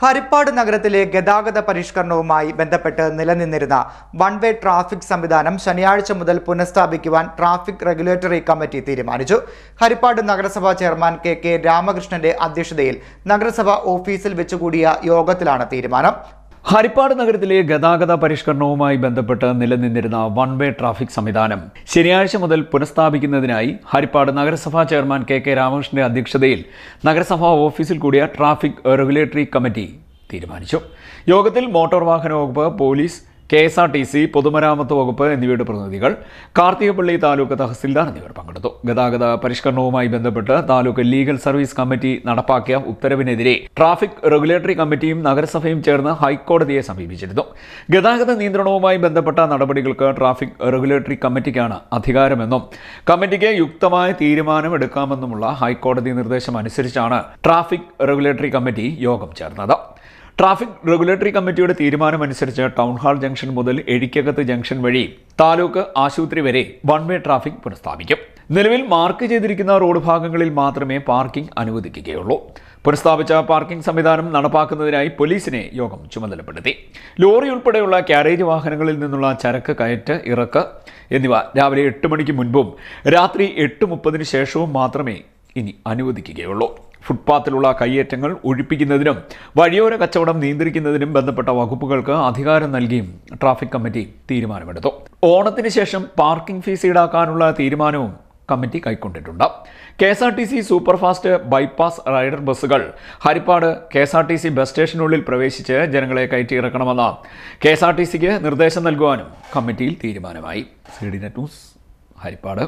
ഹരിപ്പാട് നഗരത്തിലെ ഗതാഗത പരിഷ്കരണവുമായി ബന്ധപ്പെട്ട് നിലനിന്നിരുന്ന വൺ വേ ട്രാഫിക് സംവിധാനം ശനിയാഴ്ച മുതൽ പുനഃസ്ഥാപിക്കുവാൻ ട്രാഫിക് റെഗുലേറ്ററി കമ്മിറ്റി തീരുമാനിച്ചു. ഹരിപ്പാട് നഗരസഭാ ചെയർമാൻ കെ കെ രാമകൃഷ്ണന്റെ അധ്യക്ഷതയിൽ നഗരസഭ ഓഫീസിൽ വെച്ചുകൂടിയ യോഗത്തിലാണ് തീരുമാനം. ഹരിപ്പാട് നഗരത്തിലെ ഗതാഗത പരിഷ്കരണവുമായി ബന്ധപ്പെട്ട് നിലനിന്നിരുന്ന വൺ വേ ട്രാഫിക് സംവിധാനം ശനിയാഴ്ച മുതൽ പുനഃസ്ഥാപിക്കുന്നതിനായി ഹരിപ്പാട് നഗരസഭാ ചെയർമാൻ കെ കെ രാമകൃഷ്ണന്റെ അധ്യക്ഷതയിൽ നഗരസഭാ ഓഫീസിൽ കൂടിയ ട്രാഫിക് റെഗുലേറ്ററി കമ്മിറ്റി തീരുമാനിച്ചു. യോഗത്തിൽ മോട്ടോർ വാഹന വകുപ്പ് police K S R T C പൊതുമരാമത്ത് വകുപ്പ് എന്നിവയുടെ പ്രതിനിധികൾ കാർത്തികപ്പള്ളി താലൂക്ക് തഹസിൽദാർ എന്നിവർ പങ്കെടുത്തു. ഗതാഗത പരിഷ്കരണവുമായി ബന്ധപ്പെട്ട് താലൂക്ക് ലീഗൽ സർവീസ് കമ്മിറ്റി നടപ്പാക്കിയ ഉത്തരവിനെതിരെ ട്രാഫിക് റെഗുലേറ്ററി കമ്മിറ്റിയും നഗരസഭയും ചേർന്ന് ഹൈക്കോടതിയെ സമീപിച്ചിരുന്നു. ഗതാഗത നിയന്ത്രണവുമായി ബന്ധപ്പെട്ട നടപടികൾക്ക് ട്രാഫിക് റെഗുലേറ്ററി കമ്മിറ്റിക്കാണ് അധികാരമെന്നും കമ്മിറ്റിക്ക് യുക്തമായ തീരുമാനം എടുക്കാമെന്നുമുള്ള ഹൈക്കോടതി നിർദ്ദേശം അനുസരിച്ചാണ് ട്രാഫിക് റെഗുലേറ്ററി കമ്മിറ്റി യോഗം ചേർന്നത്. ട്രാഫിക് റെഗുലേറ്ററി കമ്മിറ്റിയുടെ തീരുമാനമനുസരിച്ച് ടൗൺ ഹാൾ ജംഗ്ഷൻ മുതൽ എഴിക്കകത്ത് ജംഗ്ഷൻ വഴി താലൂക്ക് ആശുപത്രി വരെ വൺ വേ ട്രാഫിക് പുനഃസ്ഥാപിക്കും. നിലവിൽ മാർക്ക് ചെയ്തിരിക്കുന്ന റോഡ് ഭാഗങ്ങളിൽ മാത്രമേ പാർക്കിംഗ് അനുവദിക്കുകയുള്ളൂ. പുനഃസ്ഥാപിച്ച പാർക്കിംഗ് സംവിധാനം നടപ്പാക്കുന്നതിനായി പോലീസിനെ യോഗം ചുമതലപ്പെടുത്തി. ലോറി ഉൾപ്പെടെയുള്ള ക്യാരേജ് വാഹനങ്ങളിൽ നിന്നുള്ള ചരക്ക് കയറ്റ് ഇറക്ക് എന്നിവ രാവിലെ എട്ട് മണിക്ക് മുൻപും രാത്രി എട്ട് മുപ്പതിന് ശേഷവും മാത്രമേ ഇനി അനുവദിക്കുകയുള്ളൂ. ഫുട്പാത്തിലുള്ള കയ്യേറ്റങ്ങൾ ഒഴിപ്പിക്കുന്നതിനും വഴിയോര കച്ചവടം നിയന്ത്രിക്കുന്നതിനും ബന്ധപ്പെട്ട വകുപ്പുകൾക്ക് അധികാരം നൽകിയും ട്രാഫിക് കമ്മിറ്റി തീരുമാനമെടുത്തു. ഓണത്തിന് ശേഷം പാർക്കിംഗ് ഫീസ് ഈടാക്കാനുള്ള തീരുമാനവും committee കൈക്കൊണ്ടിട്ടുണ്ട്. K S R T C superfast bypass rider ബസ്സുകൾ Harippad K S R T C bus സ്റ്റേഷനുള്ളിൽ പ്രവേശിച്ച് ജനങ്ങളെ കയറ്റിയിറക്കണമെന്ന് കെ എസ് ആർ ടി സിക്ക് നിർദ്ദേശം നൽകുവാനും കമ്മിറ്റിയിൽ തീരുമാനമായി. C D net news Harippad.